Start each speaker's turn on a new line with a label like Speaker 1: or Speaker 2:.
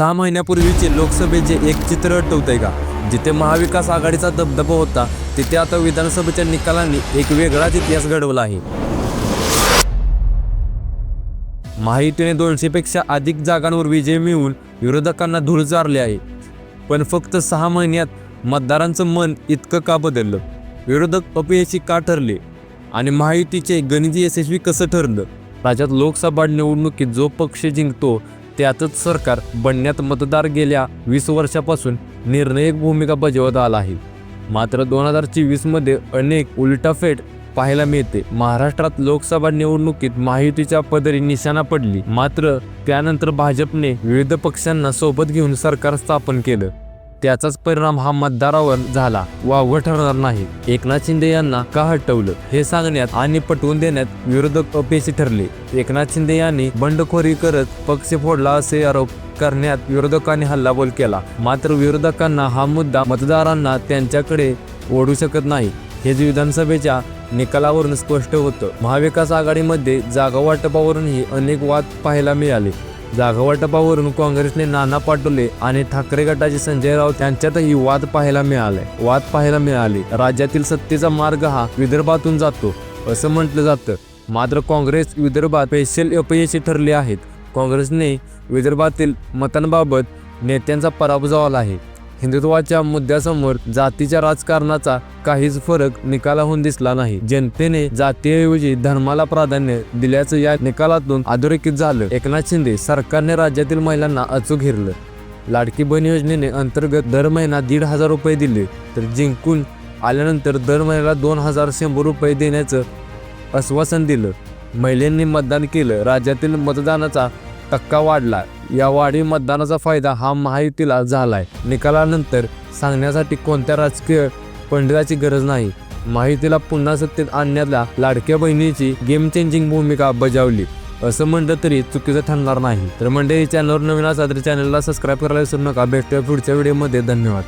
Speaker 1: सहा महिन्यापूर्वीचे लोकसभेचे एक चित्र आठवतंय का? जिथे महाविकास आघाडीचा दबदबा होता तिथे आता विधानसभेच्या निकालांनी एक वेगळाच इतिहास घडवला आहे. महायुतीने दोनशेपेक्षा अधिक जागांवर विजय मिळवून विरोधकांना धूळ चारले आहे. पण फक्त सहा महिन्यात मतदारांचं मन इतकं का बदललं? विरोधक अपयशी का ठरले? आणि महायुतीचे गणिती यशस्वी कसं ठरलं? राज्यात लोकसभा निवडणुकीत जो पक्ष जिंकतो त्यातच सरकार बनण्यात मतदार गेल्या वीस वर्षापासून निर्णायक भूमिका बजावत आला आहे. मात्र दोन हजार चोवीसमध्ये अनेक उलटाफेट पाहायला मिळते. महाराष्ट्रात लोकसभा निवडणुकीत महायुतीच्या पदरी निशाणा पडली. मात्र त्यानंतर भाजपने विविध पक्षांना सोबत घेऊन सरकार स्थापन केलं. त्याचाच परिणाम हा मतदारावर झाला. वावग ठरणार नाही. एकनाथ शिंदे यांना का हटवलं? हे सांगण्यात आणि पटवून देण्यात विरोधक अपयशी ठरले. एकनाथ शिंदे यांनी बंडखोरी करत पक्ष फोडला असे आरोप करण्यात विरोधकांनी हल्लाबोल केला. मात्र विरोधकांना हा मुद्दा मतदारांना त्यांच्याकडे ओढू शकत नाही. हे विधानसभेच्या निकालावरून स्पष्ट होतं. महाविकास आघाडीमध्ये जागा वाटपावरूनही अनेक वाद पाहायला मिळाले. जागावाटपावरून काँग्रेसने नाना पाटोले आणि ठाकरे गटाचे संजय राऊत यांच्यातही वाद पाहायला मिळाले. वाद पाहायला मिळाले. राज्यातील सत्तेचा मार्ग हा विदर्भातून जातो असं म्हटलं जातं. मात्र काँग्रेस विदर्भात स्पेशल अपयशी ठरले आहेत. काँग्रेसने विदर्भातील मतांबाबत नेत्यांचा पराभव झाला आहे. हिंदुत्वाच्या मुद्द्यासमोर जातीच्या राजकारणाचा काहीच फरक निकालाहून दिसला नाही. जनतेने जातीऐवजी धर्माला प्राधान्य दिल्याचं या निकालातून अधोरेखित झालं. एकनाथ शिंदे सरकारने राज्यातील महिलांना अचूक हिरलं. लाडकी बहीण योजनेने अंतर्गत दर महिना दीड हजार रुपये दिले तर जिंकून आल्यानंतर दर महिन्याला दोन हजार शंभर रुपये देण्याचं आश्वासन दिलं. महिलांनी मतदान केलं राज्यातील मतदानाचा टक्का वाढला. या वाढीव मतदानाचा फायदा हा महायुतीला झालाय. निकालानंतर सांगण्यासाठी कोणत्या राजकीय पंडिताची गरज नाही? महायुतीला पुन्हा सत्तेत आणण्याला लाडक्या बहिणीची गेम चेंजिंग भूमिका बजावली. असं म्हणलं तरी चुकीचं ठरणार नाही. तर मंडळी चॅनलवर नवीन असा तर चॅनलला सबस्क्राईब करायला विसरू नका. भेटूया पुढच्या व्हिडिओमध्ये धन्यवाद.